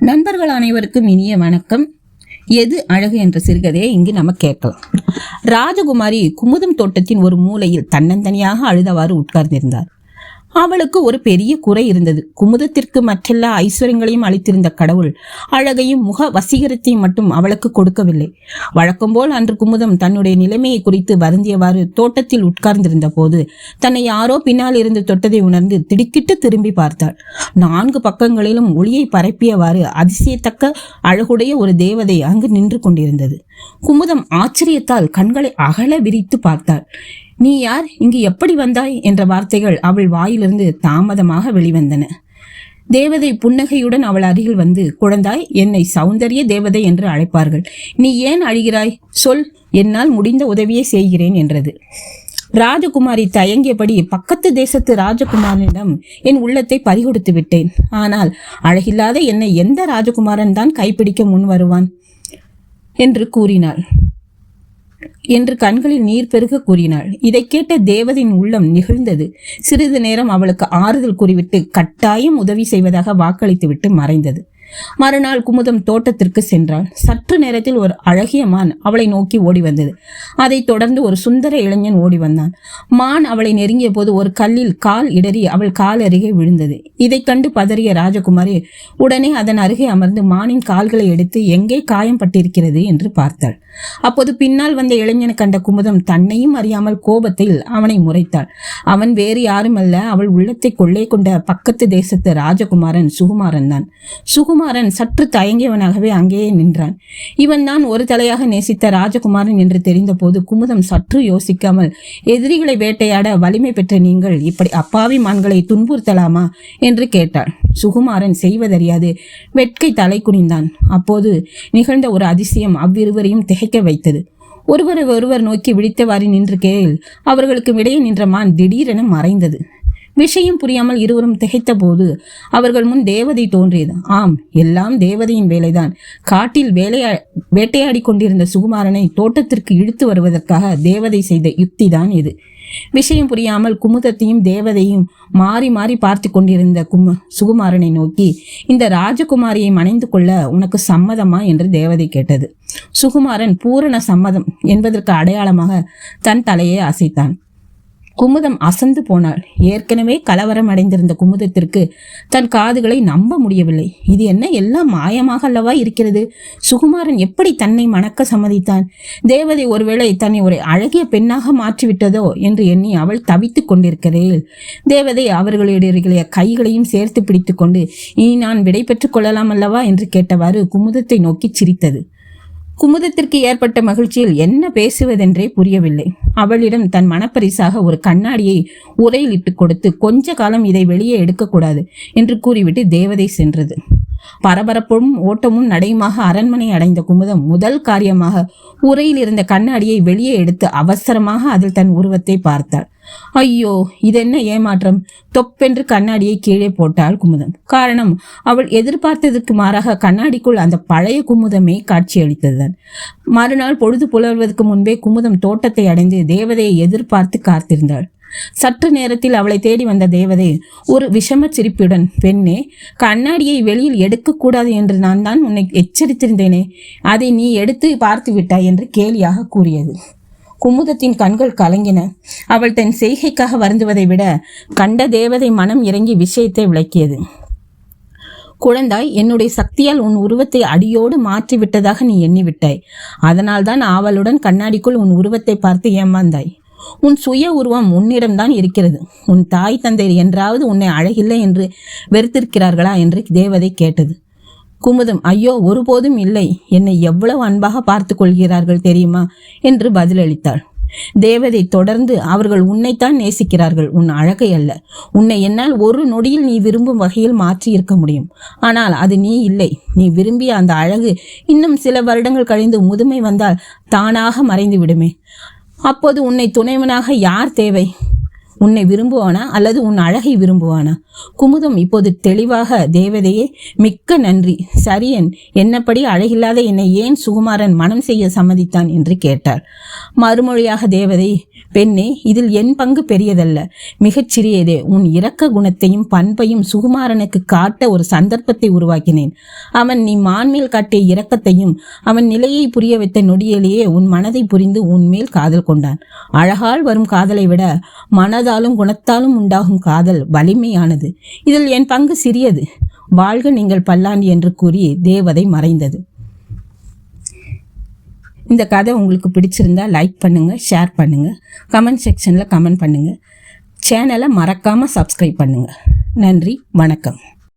நண்பர்கள் அனைவருக்கும் இனிய வணக்கம். எது அழகு என்ற சிறுகதையை இங்கு நம்ம கேட்கலாம். ராஜகுமாரி குமுதம் தோட்டத்தின் ஒரு மூலையில் தன்னந்தனியாக அழுதவாறு உட்கார்ந்திருந்தார். அவளுக்கு ஒரு பெரிய குறை இருந்தது. குமுதத்திற்கு மற்றெல்லா ஐஸ்வர்யங்களையும் அளித்திருந்த கடவுள் அழகையும் முக வசீகரத்தையும் மட்டும் அவளுக்கு கொடுக்கவில்லை. வழக்கம்போல் அன்று குமுதம் தன்னுடைய நிலைமையை குறித்து வருந்தியவாறு தோட்டத்தில் உட்கார்ந்திருந்த போது தன்னை யாரோ பின்னால் இருந்து தொட்டதை உணர்ந்து திடுக்கிட்டு திரும்பி பார்த்தாள். நான்கு பக்கங்களிலும் ஒளியை பரப்பியவாறு அதிசயத்தக்க அழகுடைய ஒரு தேவதை அங்கு நின்று கொண்டிருந்தது. குமுதம் ஆச்சரியத்தால் கண்களை அகல விரித்து பார்த்தாள். நீ யார்? இங்கு எப்படி வந்தாய்? என்ற வார்த்தைகள் அவள் வாயிலிருந்து தாமதமாக வெளிவந்தன. தேவதை புன்னகையுடன் அவள் அருகில் வந்து குழந்தாய் என்னை சௌந்தரிய தேவதை என்று அழைப்பார்கள். நீ ஏன் அழுகிறாய்? சொல் என்னால் முடிந்த உதவியை செய்கிறேன் என்றது. ராஜகுமாரி தயங்கியபடி பக்கத்து தேசத்து ராஜகுமாரனிடம் என் உள்ளத்தை பறிகொடுத்து விட்டேன். ஆனால் அழகில்லாத என்னை எந்த ராஜகுமாரன் தான் கைப்பிடிக்க முன் வருவான்? என்று கூறினாள். என்று கண்களில் நீர் பெருக கூறினாள். இதை கேட்ட தேவதின் உள்ளம் நிகழ்ந்தது. சிறிது நேரம் அவளுக்கு ஆறுதல் கூறிவிட்டு கட்டாயம் உதவி செய்வதாக வாக்களித்துவிட்டு மறைந்தது. மறுநாள் குமுதம் தோட்டத்திற்கு சென்றாள். சற்று நேரத்தில் ஒரு அழகிய மான் அவளை நோக்கி ஓடி வந்தது. அதைத் தொடர்ந்து ஒரு சுந்தர இளைஞன் ஓடி வந்தான். மான் அவளை நெருங்கிய போது ஒரு கல்லில் கால் இடறி அவள் கால் அருகே விழுந்தது. இதைக் கண்டு பதறிய ராஜகுமாரி உடனே அதன் அருகே அமர்ந்து மானின் கால்களை எடுத்து எங்கே காயம் பட்டிருக்கிறது? என்று பார்த்தாள். அப்போது பின்னால் வந்த இளைஞனை கண்ட குமுதம் தன்னையும் அறியாமல் கோபத்தில் அவனை முறைத்தாள். அவன் வேறு யாரும் அல்ல அவள் உள்ளத்தை கொள்ளை கொண்ட பக்கத்து தேசத்து ராஜகுமாரன் சுகுமாரன் தான். சுகுமாரன் சற்று தயங்கியவனாகவே அங்கேயே நின்றான். இவன் தான் ஒரு தலையாக நேசித்த ராஜகுமாரன் என்று தெரிந்தபோது குமுதம் சற்று யோசிக்காமல் எதிரிகளை வேட்டையாட வலிமை பெற்ற நீங்கள் இப்படி அப்பாவி மான்களை துன்புறுத்தலாமா? என்று கேட்டாள். சுகுமாரன் செய்வதறியாது. வெட்கை தலை குனிந்தான். அப்போது நிகழ்ந்த ஒரு அதிசயம் அவ்விருவரையும் திகைக்க வைத்தது. ஒருவரை ஒருவர் நோக்கி விழித்தவாறு நின்று கேள் அவர்களுக்கு இடையே நின்ற மான் திடீரென மறைந்தது. விஷயம் புரியாமல் இருவரும் திகைத்த போது அவர்கள் முன் தேவதை தோன்றியது. ஆம் எல்லாம் தேவதையின் வேலைதான். காட்டில் வேலையா வேட்டையாடி கொண்டிருந்த சுகுமாரனை தோட்டத்திற்கு இழுத்து வருவதற்காக தேவதை செய்த யுக்திதான் இது. விஷயம் புரியாமல் குமுதத்தையும் தேவதையும் மாறி மாறி பார்த்து கொண்டிருந்த கும சுகுமாரனை நோக்கி இந்த ராஜகுமாரியை மணைந்து கொள்ள உனக்கு சம்மதமா? என்று தேவதை கேட்டது. சுகுமாரன் பூரண சம்மதம் என்பதற்கு அடையாளமாக தன் தலையை அசைத்தான். குமுதம் அசந்து போனாள். ஏற்கனவே கலவரம் அடைந்திருந்த குமுதத்திற்கு தன் காதுகளை நம்ப முடியவில்லை. இது என்ன எல்லாம் மாயமாக அல்லவா இருக்கிறது? சுகுமாரன் எப்படி தன்னை மணக்க சம்மதித்தான்? தேவதை ஒருவேளை தன்னை ஒரு அழகிய பெண்ணாக மாற்றிவிட்டதோ என்று எண்ணி அவள் தவித்துக் கொண்டிருக்கிறேள். தேவதை அவர்களுடைய கைகளையும் சேர்த்து பிடித்துக்கொண்டு இனி நான் விடை பெற்றுக் கொள்ளலாம் அல்லவா? என்று கேட்டவாறு குமுதத்தை நோக்கி சிரித்தது. குமுதத்திற்கு ஏற்பட்ட மகிழ்ச்சியில் என்ன பேசுவதென்றே புரியவில்லை. அவளிடம் தன் மனப்பரிசாக ஒரு கண்ணாடியை உரையில் இட்டு கொடுத்து கொஞ்ச காலம் இதை வெளியே எடுக்கக்கூடாது என்று கூறிவிட்டு தேவதை சென்றது. பரபரப்பும் ஓட்டமும் நடையுமாக அரண்மனை அடைந்த குமுதம் முதல் காரியமாக உரையில் இருந்த கண்ணாடியை வெளியே எடுத்து அவசரமாக அதில் தன் உருவத்தை பார்த்தாள். ஐயோ இதென்ன ஏமாற்றம்? தொப்பென்று கண்ணாடியை கீழே போட்டாள் குமுதம். காரணம் அவள் எதிர்பார்த்ததற்கு மாறாக கண்ணாடிக்குள் அந்த பழைய குமுதமே காட்சியளித்ததுதான். மறுநாள் பொழுது புலர்வதற்கு முன்பே குமுதம் தோட்டத்தை அடைந்து தேவதையை எதிர்பார்த்து காத்திருந்தாள். சற்று நேரத்தில் அவளை தேடி வந்த தேவதை ஒரு விஷம சிரிப்புடன் பெண்ணே கண்ணாடியை வெளியில் எடுக்கக்கூடாது என்று நான் தான் உன்னை எச்சரித்திருந்தேனே. அதை நீ எடுத்து பார்த்து விட்டாய் என்று கேலியாக கூறியது. குமுதத்தின் கண்கள் கலங்கின. அவள் தன் செய்கைக்காக வருந்துவதை விட கண்ட தேவதை மனம் இறங்கி விஷயத்தை விளக்கியது. குழந்தாய் என்னுடைய சக்தியால் உன் உருவத்தை அடியோடு மாற்றி விட்டதாக நீ எண்ணிவிட்டாய். அதனால்தான் ஆவலுடன் கண்ணாடிக்குள் உன் உருவத்தை பார்த்து ஏமாந்தாய். உன் சுய உருவம் உன்னிடம்தான் இருக்கிறது. உன் தாய் தந்தை என்றாவது உன்னை அழகில்லை என்று வெறுத்திருக்கிறார்களா என்று தேவதை கேட்டது. குமுதம் ஐயோ ஒருபோதும் இல்லை. என்னை எவ்வளவு அன்பாக பார்த்து கொள்கிறார்கள் தெரியுமா? என்று பதிலளித்தாள். தேவதை தொடர்ந்து அவர்கள் உன்னைத்தான் நேசிக்கிறார்கள். உன் அழகை அல்ல. உன்னை என்னால் ஒரு நொடியில் நீ விரும்பும் வகையில் மாற்றி இருக்க முடியும். ஆனால் அது நீ இல்லை. நீ விரும்பிய அந்த அழகு இன்னும் சில வருடங்கள் கழிந்து முதுமை வந்தால் தானாக மறைந்து விடுமே அப்போது உன்னை துணைவனாக யார் தேவை? உன்னை விரும்புவானா அல்லது உன் அழகை விரும்புவானா? குமுதம் இப்போது தெளிவாக தேவதையே மிக்க நன்றி. சரியன் என்னப்படி அழகில்லாத என்னை ஏன் சுகுமாரன் மனம் செய்ய சம்மதித்தான்? என்று கேட்டார். மறுமொழியாக தேவதை பெண்ணே இதில் என் பங்கு பெரியதல்ல. மிகச் சிறியதே. உன் இரக்க குணத்தையும் பண்பையும் சுகுமாரனுக்கு காட்ட ஒரு சந்தர்ப்பத்தை உருவாக்கினேன். அவன் நீ மான்மேல் காட்டிய இரக்கத்தையும் அவன் நிலையை புரிய வைத்த நொடியிலேயே உன் மனதை புரிந்து உன்மேல் காதல் கொண்டான். அழகால் வரும் காதலை விட குணத்தாலும் குணத்தாலும் உண்டாகும் காதல் வலிமையானது. இதில் என் பங்கு சிறியது. வாழ்க நீங்கள் பல்லாண்டி என்று கூறி தேவதை மறைந்தது. இந்த கதை உங்களுக்கு பிடிச்சிருந்தா லைக் பண்ணுங்கள் ஷேர் பண்ணுங்கள் கமெண்ட் செக்ஷனில் கமெண்ட் பண்ணுங்கள் சேனலை மறக்காமல் சப்ஸ்கிரைப் பண்ணுங்கள் நன்றி வணக்கம்.